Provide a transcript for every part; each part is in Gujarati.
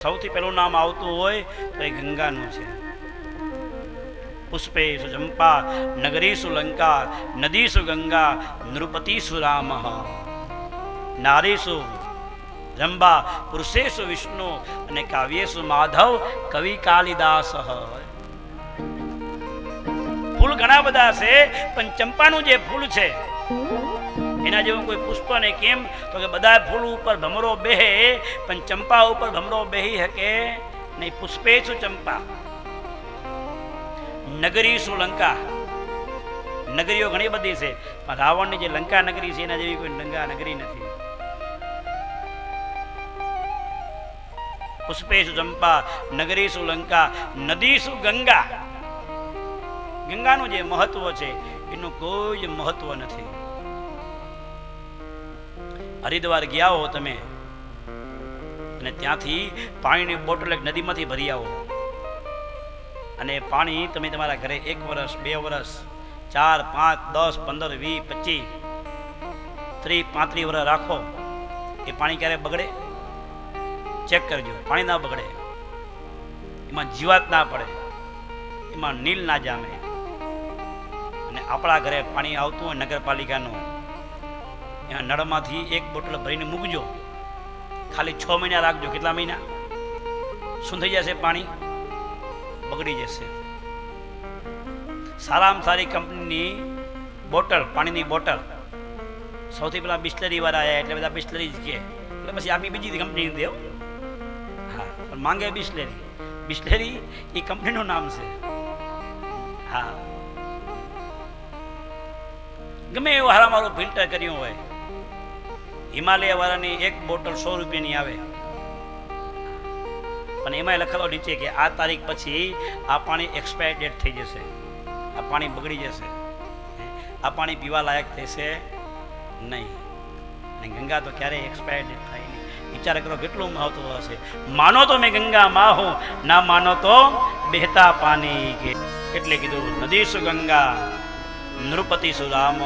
સૌથી પહેલું નામ આવતું હોય તો એ ગંગાનું છે. પુષ્પેશુ ચંપા નગરીશુ લંકા નદીશુ ગંગા નૃપતિશુ રામ. નારીશુ રંબા પુરુષેશુ વિષ્ણુ અને કાવ્યેશુ માધવ, કવિ કાલિદાસ. ફૂલ ઘણા બધા છે, પણ ચંપાનું જે ફૂલ છે એના જેવું કોઈ પુષ્પ નહીં. કેમ? તો કે બધા ફૂલ ઉપર ભમરો બેહે, પણ ચંપા ઉપર ભમરો બેહી શકે નહીં. પુષ્પે છું ચંપા. નગરી શું લંકા? નગરીઓ ઘણી બધી છે, પણ રાવણની જે લંકા નગરી છે, એના જેવી કોઈ લંકા નગરી નથી. પુષ્પેશુ ચંપા નગરીશુ લંકા? નદીશુ ગંગા? ગંગાનું જે મહત્વ છે, એનું કોઈ મહત્વ નથી. હરિદ્વાર ગયા હો તમે. અને ત્યાંથી પાણીની બોટલ એક નદીમાંથી ભરી આવો. અને પાણી તમે તમારા ઘરે એક વર્ષ બે વર્ષ ચાર, પાંચ, દસ, પંદર, વીસ, પચીસ, ત્રીસ, પાંત્રીસ વર્ષ રાખો. એ પાણી ક્યારે બગડે? ચેક કરજો. પાણી ના બગડે. એમાં જીવાત ના પડે. એમાં નીલ ના જામે. અને આપણા ઘરે પાણી આવતું હોય નગરપાલિકાનું એના નળમાંથી એક બોટલ ભરીને મૂકજો. ખાલી છ મહિના રાખજો. કેટલા મહિના? શું થઈ જશે? પાણી બગડી જશે. સારામાં સારી કંપનીની બોટલ, પાણીની બોટલ. સૌથી પહેલા બિસ્લરી વાળા આવ્યા એટલે બધા બિસ્લરી જ કે. એટલે પછી આપી બીજી કંપની દેવ હા, પણ માંગે બિસ્લેરી. બિસ્લેરી એ કંપનીનું નામ છે. હા. ગમે એવું હારામારું ફિલ્ટર કર્યું હોય હિમાલય વાળાની એક બોટલ સો રૂપિયાની આવે. પણ એમાં લખેલો નીચે કે આ તારીખ પછી આ પાણી એક્સપાયર ડેટ થઈ જશે. આ પાણી બગડી જશે. આ પાણી પીવા લાયક થશે નહીં. અને ગંગા તો ક્યારેય એક્સપાયર ડેટ થાય નહીં. વિચાર કરો કેટલું મહત્વ હશે. માનો તો મેં ગંગા માં હું, ના માનો તો બેહતા પાણી એટલે કીધું નદી સુ ગંગા નૃપતિ સુ રામ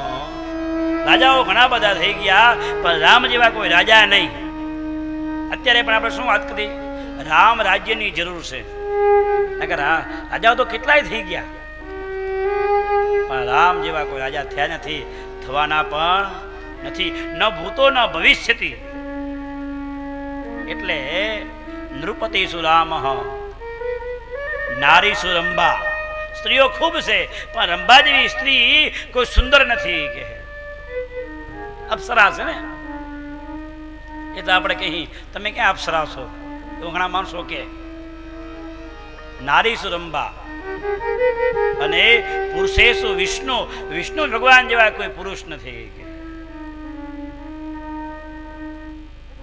રાજાઓ ઘણા બધા થઈ ગયા, પણ રામ જેવા કોઈ રાજા નહીં. અત્યારે પણ આપણે શું વાત કરી? રામ રાજ્યની જરૂર છે. રાજાઓ તો કેટલાય થઈ ગયા. પણ રામ જેવા કોઈ રાજા થયા નથી, થવાના પણ નથી. ન ભૂતો, ન ભવિષ્યથી એટલે નૃપતિ સુરામ નારી સુરંબા સ્ત્રીઓ ખૂબ છે, પણ રંભા જેવી સ્ત્રી કોઈ સુંદર નથી કે અપ્સરા છે ને? એ તો આપણે કહી, તમે ક્યાં અપ્સરા છો? એવું ઘણા માણસો કે નારી સુરંબા અને પુરુષેશુ વિષ્ણુ વિષ્ણુ ભગવાન જેવા કોઈ પુરુષ નથી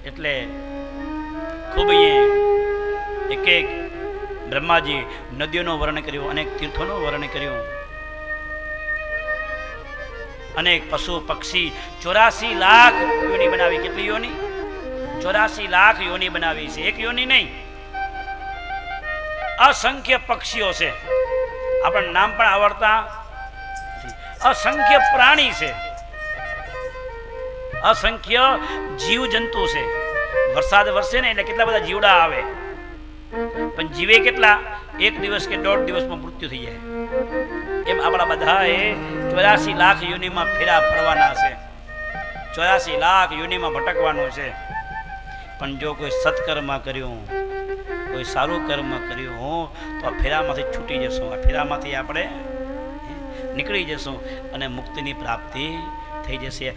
એટલે ખૂબ એક એક બ્રહ્માજી નદીઓનું વર્ણન કર્યું, અનેક તીર્થોનું વર્ણન કર્યું. અનેક પશુ પક્ષી ચોરાસી લાખ યોની બનાવી. કેટલી યોની? ચોરાસી લાખ યોની બનાવી છે. એક યોની નહીં. અસંખ્ય પક્ષીઓ છે. આપણને નામ પણ આવડતા અસંખ્ય પ્રાણી છે. અસંખ્ય જીવ જંતુ છે. વરસાદ વરસે ને એટલે કેટલા બધા જીવડા આવે. પણ જીવે કેટલા? એક દિવસ કે દોઢ દિવસમાં મૃત્યુ થઈ જાય. એમ આપણા બધાએ ચોરાસી લાખ યુનિમાં ફેરા ફરવાના છે. ચોરાસી લાખ યુનિમાં ભટકવાનું છે. પણ જો કોઈ સત્કર્મ કર્યું, કોઈ સારું કર્મ કર્યું હો તો આ ફેરામાંથી છૂટી જશું. આ ફેરામાંથી આપણે નીકળી જશું અને મુક્તિની પ્રાપ્તિ થઈ જશે.